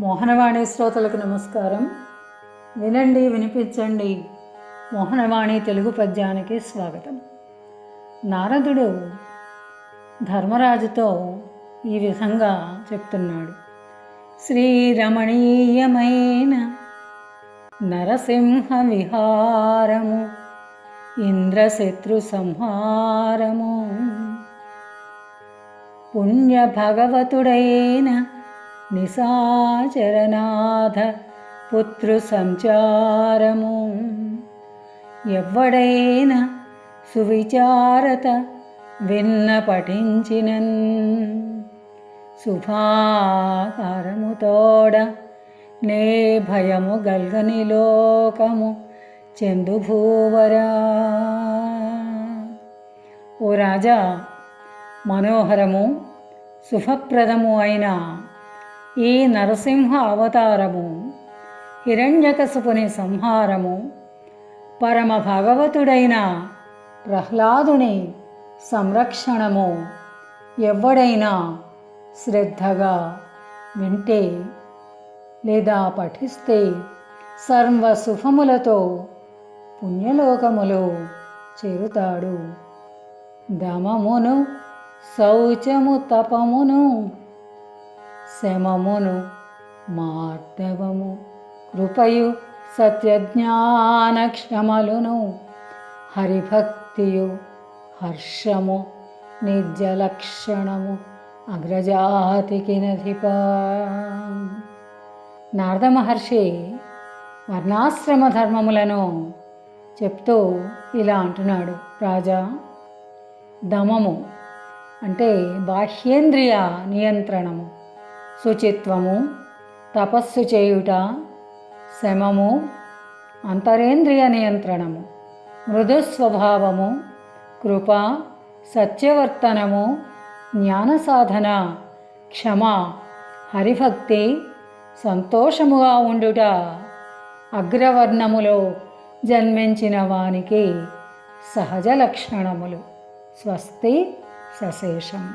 మోహనవాణి శ్రోతలకు నమస్కారం. వినండి వినిపించండి. మోహనవాణి తెలుగు పద్యానికి స్వాగతం. నారదుడు ధర్మరాజుతో ఈ విధంగా చెప్తున్నాడు. శ్రీరమణీయమైన నరసింహ విహారము ఇంద్రశత్రు సంహారము పుణ్య భగవతుడైన నిశాచరనాథ పుత్రు సంచారము. ఎవ్వడైనా సువిచారత విన్న పఠించినన్. శుభాకారముతోడ నే భయము గల్గని లోకము చందుభూవరా ఓ రాజా మనోహరము శుభప్రదము అయిన ఈ నరసింహ అవతారము హిరణ్యకశుపుని సంహారము పరమ భగవతుడైన ప్రహ్లాదుని సంరక్షణము ఎవడైనా శ్రద్ధగా వింటే లేదా పఠిస్తే సర్వ సుఖములతో పుణ్యలోకములో చేరుతాడు. దమమును శౌచము తపమును శమమును మార్దవము. కృపయు సత్యజ్ఞానక్షమలును హరిభక్తియు హర్షము నిజలక్షణము అగ్రజాతికి నధిప. నారద మహర్షి వర్ణాశ్రమ ధర్మములను చెప్తూ ఇలా అంటున్నాడు. రాజా దమము అంటే బాహ్యేంద్రియ నియంత్రణము. శుచిత్వము తపస్సు చేయుట శమము అంతరేంద్రియ నియంత్రణము మృదు స్వభావము కృప సత్యవర్తనము జ్ఞాన సాధన క్షమ హరిభక్తి సంతోషముగా ఉండుట అగ్రవర్ణములో జన్మించిన వానికి సహజ లక్షణములు. స్వస్తి సశేషం.